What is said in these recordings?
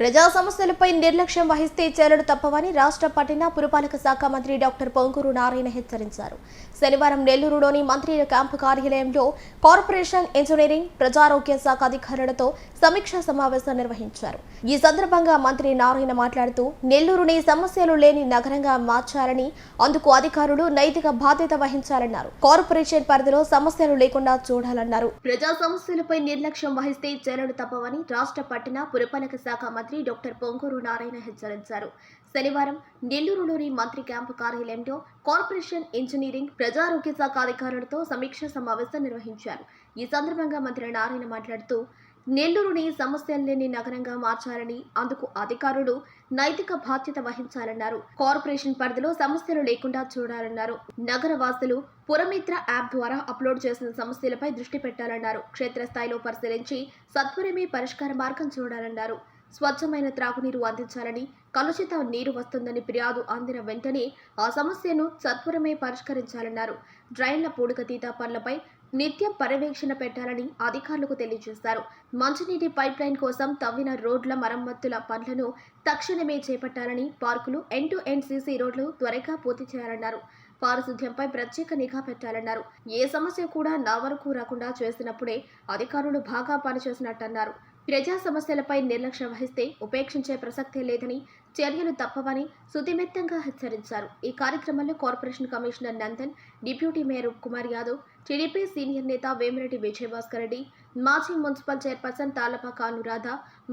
ప్రజా సమస్యలపై నిర్లక్ష్యం వహిస్తే చర్యలు తప్పవని రాష్ట్ర పట్టణ పురపాలక శాఖ మంత్రి డాక్టర్ పొంగూరు నారాయణ హెచ్చరించారు. శనివారం నెల్లూరులోని మంత్రి క్యాంపు కార్యాలయంలో కార్పొరేషన్ ఇంజనీరింగ్ ప్రజారోగ్య శాఖ అధికారులతో సమీక్షా సమావేశం నిర్వహించారు. ఈ సందర్భంగా మంత్రి నారాయణ మాట్లాడుతూ నెల్లూరుని సమస్యలు లేని నగరంగా మార్చాలని అందుకు అధికారులు నైతిక బాధ్యత వహించాలన్నారు. కార్పొరేషన్ పరిధిలో సమస్యలు లేకుండా చూడాలన్నారు. ప్రజా సమస్యలపై నిర్లక్ష్యం వహిస్తే చర్యలు తప్పవని రాష్ట్ర పట్టణ పురపాలక శాఖ మంత్రి డాక్టర్ పొంగూరు నారాయణ హెచ్చరించారు. శనివారం నెల్లూరులోని మంత్రి క్యాంపు కార్యాలయంలో కార్పొరేషన్ ఇంజనీరింగ్ ప్రజారోగ్య శాఖ అధికారులతో సమీక్షా సమావేశం నిర్వహించారు. ఈ సందర్భంగా మంత్రి నారాయణ మాట్లాడుతూ నెల్లూరుని సమస్యలు లేని నగరంగా మార్చాలని అందుకు అధికారులు నైతిక బాధ్యత వహించాలన్నారు. కార్పొరేషన్ పరిధిలో సమస్యలు లేకుండా చూడాలన్నారు. నగర వాసులు పురమిత్ర యాప్ ద్వారా అప్లోడ్ చేసిన సమస్యలపై దృష్టి పెట్టాలన్నారు. క్షేత్రస్థాయిలో పరిశీలించి సత్వరమే పరిష్కార మార్గం చూడాలన్నారు. స్వచ్ఛమైన త్రాగునీరు అందించాలని కలుషిత నీరు వస్తుందని ఫిర్యాదు అందిన వెంటనే ఆ సమస్యను సత్వరమే పరిష్కరించాలన్నారు. డ్రైన్ల పూడికతీత పనులపై నిత్యం పర్యవేక్షణ పెట్టాలని అధికారులకు తెలియజేశారు. మంచినీటి పైప్ లైన్ కోసం తవ్విన రోడ్ల మరమ్మతుల పనులను తక్షణమే చేపట్టాలని పార్కులు ఎండ్ టు ఎండ్ సీసీ రోడ్లు త్వరగా పూర్తి చేయాలన్నారు. పారిశుద్ధ్యంపై ప్రత్యేక నిఘా పెట్టాలన్నారు. ఏ సమస్య కూడా నా వరకు రాకుండా చేసినప్పుడే అధికారులు బాగా పనిచేసినట్టన్నారు. ప్రజా సమస్యలపై నిర్లక్ష్యం వహిస్తే ఉపేక్షించే ప్రసక్తే లేదని చర్యలు తప్పవని సుతిమెత్తంగా హెచ్చరించారు. ఈ కార్యక్రమంలో corporation commissioner Nandan deputy mayor Kumar Yadav TDP senior నేత వేమిరెడ్డి విజయభాస్కర్ రెడ్డి మాజీ మున్సిపల్ చైర్పర్సన్ తాలపాక అనురాధ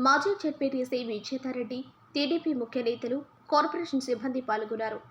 మాజీ జెడ్పీటీసీ విజేతారెడ్డి టీడీపీ ముఖ్య నేతలు కార్పొరేషన్ సిబ్బంది పాల్గొన్నారు.